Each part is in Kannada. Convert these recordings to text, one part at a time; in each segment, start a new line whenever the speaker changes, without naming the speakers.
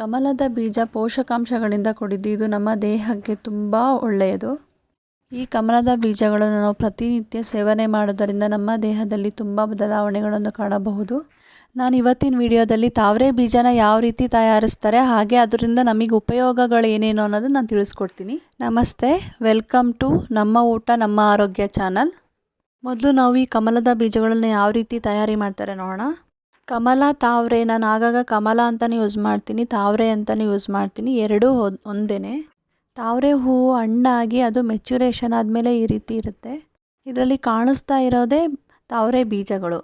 ಕಮಲದ ಬೀಜ ಪೋಷಕಾಂಶಗಳಿಂದ ಕೂಡಿದ್ದು, ಇದು ನಮ್ಮ ದೇಹಕ್ಕೆ ತುಂಬ ಒಳ್ಳೆಯದು. ಈ ಕಮಲದ ಬೀಜಗಳನ್ನು ನಾವು ಪ್ರತಿನಿತ್ಯ ಸೇವನೆ ಮಾಡೋದರಿಂದ ನಮ್ಮ ದೇಹದಲ್ಲಿ ತುಂಬ ಬದಲಾವಣೆಗಳನ್ನು ಕಾಣಬಹುದು. ನಾನು ಇವತ್ತಿನ ವಿಡಿಯೋದಲ್ಲಿ ತಾವರೆ ಬೀಜನ ಯಾವ ರೀತಿ ತಯಾರಿಸ್ತಾರೆ, ಹಾಗೆ ಅದರಿಂದ ನಮಗೆ ಉಪಯೋಗಗಳು ಏನೇನು ಅನ್ನೋದು ನಾನು ತಿಳಿಸ್ಕೊಡ್ತೀನಿ. ನಮಸ್ತೆ, ವೆಲ್ಕಮ್ ಟು ನಮ್ಮ ಊಟ, ನಮ್ಮ ಆರೋಗ್ಯ ಚಾನಲ್. ಮೊದಲು ನಾವು ಈ ಕಮಲದ ಬೀಜಗಳನ್ನು ಯಾವ ರೀತಿ ತಯಾರಿ ಮಾಡ್ತಾರೆ ನೋಡೋಣ. ಕಮಲ ತಾವ್ರೆ, ನಾನು ಆಗಾಗ ಕಮಲ ಅಂತಲೇ ಯೂಸ್ ಮಾಡ್ತೀನಿ, ತಾವ್ರೆ ಅಂತಲೇ ಯೂಸ್ ಮಾಡ್ತೀನಿ, ಎರಡೂ ಒಂದೇ ತಾವರೆ ಹೂವು ಹಣ್ಣಾಗಿ ಅದು ಮೆಚ್ಯುರೇಷನ್ ಆದಮೇಲೆ ಈ ರೀತಿ ಇರುತ್ತೆ. ಇದರಲ್ಲಿ ಕಾಣಿಸ್ತಾ ಇರೋದೇ ತಾವರೆ ಬೀಜಗಳು.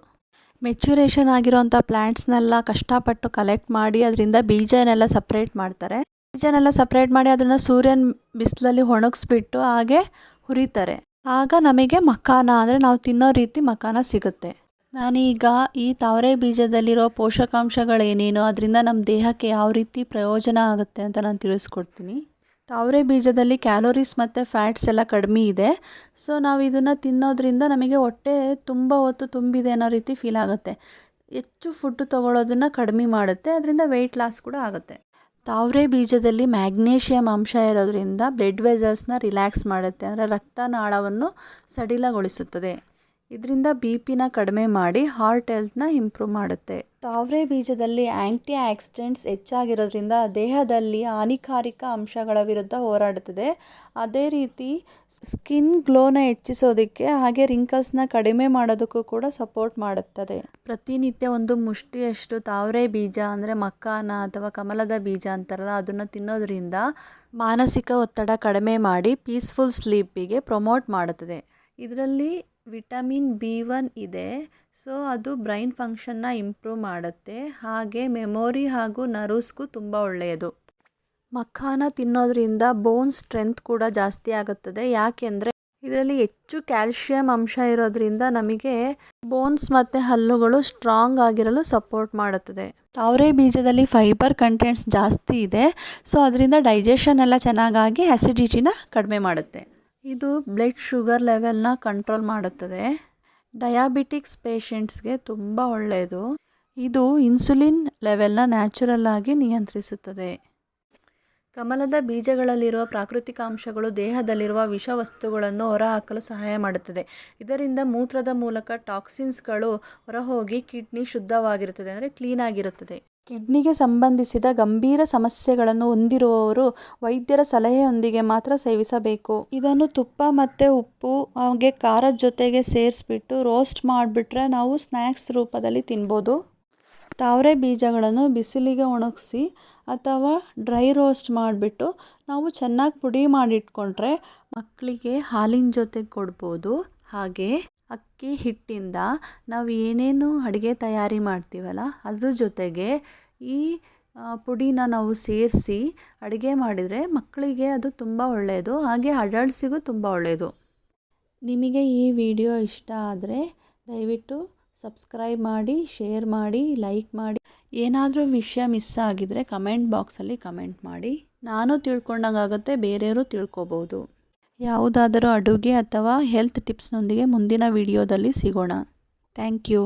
ಮೆಚ್ಯುರೇಷನ್ ಆಗಿರೋಂಥ ಪ್ಲ್ಯಾಂಟ್ಸ್ನೆಲ್ಲ ಕಷ್ಟಪಟ್ಟು ಕಲೆಕ್ಟ್ ಮಾಡಿ ಅದರಿಂದ ಬೀಜನೆಲ್ಲ ಸಪ್ರೇಟ್ ಮಾಡ್ತಾರೆ. ಬೀಜನೆಲ್ಲ ಸಪ್ರೇಟ್ ಮಾಡಿ ಅದನ್ನು ಸೂರ್ಯನ ಬಿಸಿಲಲ್ಲಿ ಒಣಗಿಸ್ಬಿಟ್ಟು ಹಾಗೆ ಹುರಿತಾರೆ. ಆಗ ನಮಗೆ ಮಖಾನ, ಅಂದರೆ ನಾವು ತಿನ್ನೋ ರೀತಿ ಮಖಾನ ಸಿಗುತ್ತೆ. ನಾನೀಗ ಈ ತಾವರೆ ಬೀಜದಲ್ಲಿರೋ ಪೋಷಕಾಂಶಗಳೇನೇನು ಅದರಿಂದ ನಮ್ಮ ದೇಹಕ್ಕೆ ಯಾವ ರೀತಿ ಪ್ರಯೋಜನ ಆಗುತ್ತೆ ಅಂತ ನಾನು ತಿಳಿಸ್ಕೊಡ್ತೀನಿ. ತಾವರೆ ಬೀಜದಲ್ಲಿ ಕ್ಯಾಲೋರೀಸ್ ಮತ್ತು ಫ್ಯಾಟ್ಸ್ ಎಲ್ಲ ಕಡಿಮೆ ಇದೆ. ಸೊ ನಾವು ಇದನ್ನು ತಿನ್ನೋದ್ರಿಂದ ನಮಗೆ ಹೊಟ್ಟೆ ತುಂಬ ಹೊತ್ತು ತುಂಬಿದೆ ಅನ್ನೋ ರೀತಿ ಫೀಲ್ ಆಗುತ್ತೆ. ಹೆಚ್ಚು ಫುಡ್ ತೊಗೊಳೋದನ್ನು ಕಡಿಮೆ ಮಾಡುತ್ತೆ, ಅದರಿಂದ ವೆಯ್ಟ್ ಲಾಸ್ ಕೂಡ ಆಗುತ್ತೆ. ತಾವರೆ ಬೀಜದಲ್ಲಿ ಮ್ಯಾಗ್ನೇಷಿಯಮ್ ಅಂಶ ಇರೋದ್ರಿಂದ ಬ್ಲಡ್ ವೆಸಲ್ಸ್ನ ರಿಲ್ಯಾಕ್ಸ್ ಮಾಡುತ್ತೆ, ಅಂದರೆ ರಕ್ತನಾಳವನ್ನು ಸಡಿಲಗೊಳಿಸುತ್ತದೆ. ಇದರಿಂದ ಬಿ ಪಿನ ಕಡಿಮೆ ಮಾಡಿ ಹಾರ್ಟ್ ಹೆಲ್ತ್ನ ಇಂಪ್ರೂವ್ ಮಾಡುತ್ತೆ. ತಾವರೆ ಬೀಜದಲ್ಲಿ ಆ್ಯಂಟಿ ಆಕ್ಸಿಡೆಂಟ್ಸ್ ಹೆಚ್ಚಾಗಿರೋದ್ರಿಂದ ದೇಹದಲ್ಲಿ ಹಾನಿಕಾರಿಕ ಅಂಶಗಳ ವಿರುದ್ಧ ಹೋರಾಡುತ್ತದೆ. ಅದೇ ರೀತಿ ಸ್ಕಿನ್ ಗ್ಲೋನ ಹೆಚ್ಚಿಸೋದಕ್ಕೆ ಹಾಗೆ ರಿಂಕಲ್ಸ್ನ ಕಡಿಮೆ ಮಾಡೋದಕ್ಕೂ ಕೂಡ ಸಪೋರ್ಟ್ ಮಾಡುತ್ತದೆ. ಪ್ರತಿನಿತ್ಯ ಒಂದು ಮುಷ್ಟಿಯಷ್ಟು ತಾವರೆ ಬೀಜ ಅಂದರೆ ಮಕ್ಕಾನ ಅಥವಾ ಕಮಲದ ಬೀಜ ಅಂತಾರಲ್ಲ, ಅದನ್ನು ತಿನ್ನೋದ್ರಿಂದ ಮಾನಸಿಕ ಒತ್ತಡ ಕಡಿಮೆ ಮಾಡಿ ಪೀಸ್ಫುಲ್ ಸ್ಲೀಪಿಗೆ ಪ್ರಮೋಟ್ ಮಾಡುತ್ತದೆ. ಇದರಲ್ಲಿ ವಿಟಮಿನ್ ಬಿ ಒನ್ ಇದೆ. ಸೊ, ಅದು ಬ್ರೈನ್ ಫಂಕ್ಷನ್ನ ಇಂಪ್ರೂವ್ ಮಾಡುತ್ತೆ. ಹಾಗೆ ಮೆಮೊರಿ ಹಾಗೂ ನರ್ವ್ಸ್ಗೂ ತುಂಬ ಒಳ್ಳೆಯದು. ಮಖಾನ ತಿನ್ನೋದ್ರಿಂದ ಬೋನ್ ಸ್ಟ್ರೆಂತ್ ಕೂಡ ಜಾಸ್ತಿ ಆಗುತ್ತದೆ. ಯಾಕೆಂದರೆ ಇದರಲ್ಲಿ ಹೆಚ್ಚು ಕ್ಯಾಲ್ಶಿಯಂ ಅಂಶ ಇರೋದ್ರಿಂದ ನಮಗೆ ಬೋನ್ಸ್ ಮತ್ತು ಹಲ್ಲುಗಳು ಸ್ಟ್ರಾಂಗ್ ಆಗಿರಲು ಸಪೋರ್ಟ್ ಮಾಡುತ್ತದೆ. ತಾವರೆ ಬೀಜದಲ್ಲಿ ಫೈಬರ್ ಕಂಟೆಂಟ್ಸ್ ಜಾಸ್ತಿ ಇದೆ. ಸೊ, ಅದರಿಂದ ಡೈಜೆಷನ್ ಎಲ್ಲ ಚೆನ್ನಾಗಾಗಿ ಆ್ಯಸಿಡಿಟಿನ ಕಡಿಮೆ ಮಾಡುತ್ತೆ. ಇದು ಬ್ಲಡ್ ಶುಗರ್ ಲೆವೆಲ್ನ ಕಂಟ್ರೋಲ್ ಮಾಡುತ್ತದೆ. ಡಯಾಬಿಟಿಕ್ಸ್ ಪೇಷಂಟ್ಸ್ಗೆ ತುಂಬ ಒಳ್ಳೆಯದು. ಇದು ಇನ್ಸುಲಿನ್ ಲೆವೆಲ್ನ ನ್ಯಾಚುರಲ್ ಆಗಿ ನಿಯಂತ್ರಿಸುತ್ತದೆ. ಕಮಲದ ಬೀಜಗಳಲ್ಲಿರುವ ಪ್ರಾಕೃತಿಕ ಅಂಶಗಳು ದೇಹದಲ್ಲಿರುವ ವಿಷವಸ್ತುಗಳನ್ನು ಹೊರಹಾಕಲು ಸಹಾಯ ಮಾಡುತ್ತದೆ. ಇದರಿಂದ ಮೂತ್ರದ ಮೂಲಕ ಟಾಕ್ಸಿನ್ಸ್ಗಳು ಹೊರಹೋಗಿ ಕಿಡ್ನಿ ಶುದ್ಧವಾಗಿರುತ್ತದೆ, ಅಂದರೆ ಕ್ಲೀನಾಗಿರುತ್ತದೆ ಕಿಡ್ನಿಗೆ ಸಂಬಂಧಿಸಿದ ಗಂಭೀರ ಸಮಸ್ಯೆಗಳನ್ನು ಹೊಂದಿರುವವರು ವೈದ್ಯರ ಸಲಹೆಯೊಂದಿಗೆ ಮಾತ್ರ ಸೇವಿಸಬೇಕು. ಇದನ್ನು ತುಪ್ಪ ಮತ್ತು ಉಪ್ಪು, ಹಾಗೆ ಖಾರದ ಜೊತೆಗೆ ಸೇರಿಸ್ಬಿಟ್ಟು ರೋಸ್ಟ್ ಮಾಡಿಬಿಟ್ರೆ ನಾವು ಸ್ನ್ಯಾಕ್ಸ್ ರೂಪದಲ್ಲಿ ತಿನ್ಬೋದು. ತಾವರೆ ಬೀಜಗಳನ್ನು ಬಿಸಿಲಿಗೆ ಒಣಗಿಸಿ ಅಥವಾ ಡ್ರೈ ರೋಸ್ಟ್ ಮಾಡಿಬಿಟ್ಟು ನಾವು ಚೆನ್ನಾಗಿ ಪುಡಿ ಮಾಡಿಟ್ಕೊಂಡ್ರೆ ಮಕ್ಕಳಿಗೆ ಹಾಲಿನ ಜೊತೆಗೆ ಕೊಡ್ಬೋದು. ಹಾಗೆ ಅಕ್ಕಿ ಹಿಟ್ಟಿಂದ ನಾವು ಏನೇನು ಅಡುಗೆ ತಯಾರಿ ಮಾಡ್ತೀವಲ್ಲ, ಅದ್ರ ಜೊತೆಗೆ ಈ ಪುಡಿನ ನಾವು ಸೇರಿಸಿ ಅಡುಗೆ ಮಾಡಿದರೆ ಮಕ್ಕಳಿಗೆ ಅದು ತುಂಬ ಒಳ್ಳೆಯದು, ಹಾಗೆ ಅಡಲ್ಟ್ಸಿಗೂ ತುಂಬ ಒಳ್ಳೆಯದು. ನಿಮಗೆ ಈ ವಿಡಿಯೋ ಇಷ್ಟ ಆದರೆ ದಯವಿಟ್ಟು ಸಬ್ಸ್ಕ್ರೈಬ್ ಮಾಡಿ, ಶೇರ್ ಮಾಡಿ, ಲೈಕ್ ಮಾಡಿ. ಏನಾದರೂ ವಿಷಯ ಮಿಸ್ ಆಗಿದರೆ ಕಮೆಂಟ್ ಬಾಕ್ಸಲ್ಲಿ ಕಮೆಂಟ್ ಮಾಡಿ. ನಾನು ತಿಳ್ಕೊಂಡಂಗಾಗುತ್ತೆ, ಬೇರೆಯವರು ತಿಳ್ಕೊಬೋದು. ಯಾವುದಾದರೂ ಅಡುಗೆ ಅಥವಾ ಹೆಲ್ತ್ ಟಿಪ್ಸ್ನೊಂದಿಗೆ ಮುಂದಿನ ವಿಡಿಯೋದಲ್ಲಿ ಸಿಗೋಣ. Thank you